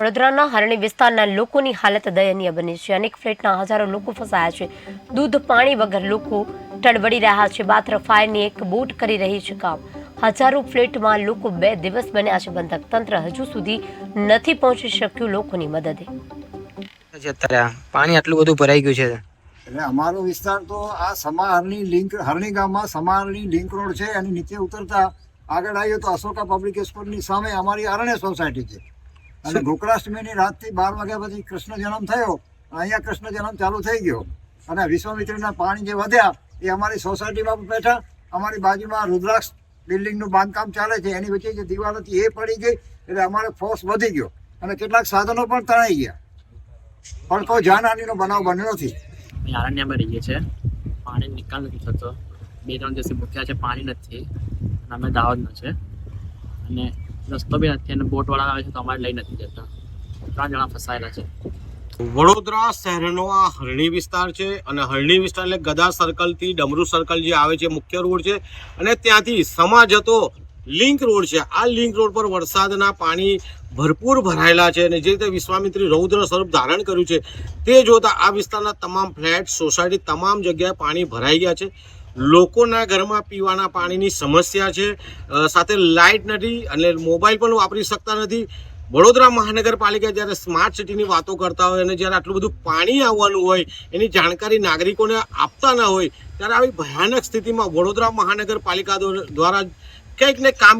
વડોદરાના હરણી વિસ્તારના લોકોની હાલત દયનીય બની છે. અનેક ફ્લેટના હજારો લોકો ફસાયા છે. દૂધ પાણી વગર લોકો ટળવળી રહ્યા છે. માત્ર ફાયરની એક બોટ કરી રહી છે કામ. હજારો ફ્લેટમાં લોકો બે દિવસ બન્યા છે બંધક. તંત્ર હજુ સુધી નથી પહોંચી શક્યું લોકોની મદદે. છે પાણી આટલું બધું ભરાઈ ગયું છે. એટલે અમારો વિસ્તાર તો આ સમા હરણી લિંક હરણી ગામમાં સમા હરણી લિંક રોડ છે. અને નીચે ઉતરતા આગળ આવીએ તો અશોકા પબ્લિક સ્કૂલની સામે અમારી અરણ્ય સોસાયટી છે. અને ગોકળાષ્ટમીની રાતથી બાર વાગ્યા પછી કૃષ્ણ જન્મ થયો. અહીંયા કૃષ્ણ જન્મ ચાલુ થઈ ગયો. અને વિશ્વામિત્રીના પાણી જે વધ્યા એ અમારી સોસાયટીમાં બેઠા. અમારી બાજુમાં રુદ્રાક્ષ બિલ્ડિંગનું બાંધકામ ચાલે છે. એની વચ્ચે જે દિવાલ હતી એ પડી ગઈ એટલે અમારે ફોર્સ વધી ગયો. અને કેટલાક સાધનો પણ તણાઈ ગયા. પણ કોઈ જાનહાનિનો બનાવ બન્યો નથી. આરણ્યમાં રહીએ છીએ. પાણી નિકાલ નથી થતો. બે ત્રણ દિવસથી ભૂખ્યા છે. પાણી નથી. અને અમે દાહોદનો છે. અને રસ્તો બી નથી અને બોટવાળા આવે છે તો અમારે લઈ નથી જતા. ત્રણ જણા ફસાયેલા છે. વડોદરા શહેરનો આ હરણી વિસ્તાર છે અને હરણી વિસ્તાર એટલે ગદા સર્કલથી ડમરૂ સર્કલ જે આવે છે, મુખ્ય રોડ છે અને ત્યાંથી સમા જતો લિંક રોડ છે. આ લિંક રોડ પર વરસાદના પાણી ભરપૂર ભરાયેલા છે અને જે રીતે વિશ્વામિત્રી રૌદ્ર સ્વરૂપ ધારણ કર્યું છે, તે જોતા આ વિસ્તારના તમામ ફ્લેટ, સોસાયટી, તમામ જગ્યાએ પાણી ભરાઈ ગયા છે. લોકોના ઘરમાં પીવાના પાણીની સમસ્યા છે. સાથે લાઇટ નથી અને મોબાઈલ પણ વાપરી શકતા નથી. વડોદરા મહાનગરપાલિકા જ્યારે સ્માર્ટ સિટીની વાતો કરતા હોય અને જ્યારે આટલું બધું પાણી આવવાનું હોય, એની જાણકારી નાગરિકોને આપતા ન હોય, ત્યારે આવી ભયાનક સ્થિતિમાં વડોદરા મહાનગરપાલિકા દ્વારા કંઈક ને કામ